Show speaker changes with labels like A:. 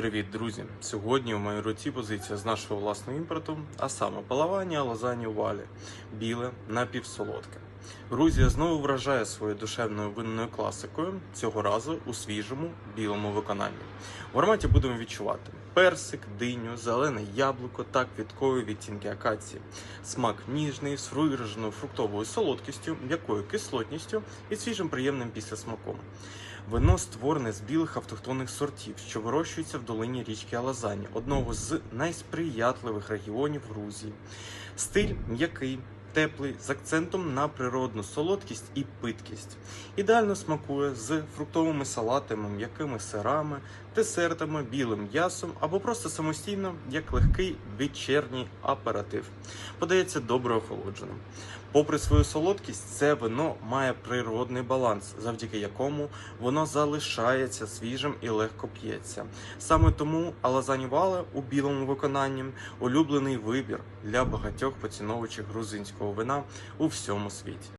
A: Привіт, друзі! Сьогодні у моїй руці позиція з нашого власного імпорту, а саме палавання лазані валі, біле напівсолодке. Грузія знову вражає своєю душевною винною класикою, цього разу у свіжому білому виконанні. В ароматі будемо відчувати персик, диню, зелене яблуко та квіткові відтінки акації. Смак ніжний, з вираженою фруктовою солодкістю, м'якою кислотністю і свіжим приємним післясмаком. Вино створене з білих автохтонних сортів, що вирощуються в долині річки Алазані, одного з найсприятливих регіонів Грузії. Стиль м'який, теплий, з акцентом на природну солодкість і питкість. Ідеально смакує з фруктовими салатами, м'якими сирами, десертами, білим м'ясом або просто самостійно як легкий вечірній аператив. Подається добре охолодженим. Попри свою солодкість, це вино має природний баланс, завдяки якому воно залишається свіжим і легко п'ється. Саме тому Алазані Вале у білому виконанні улюблений вибір для багатьох поціновувачів грузинського вина у всьому світі.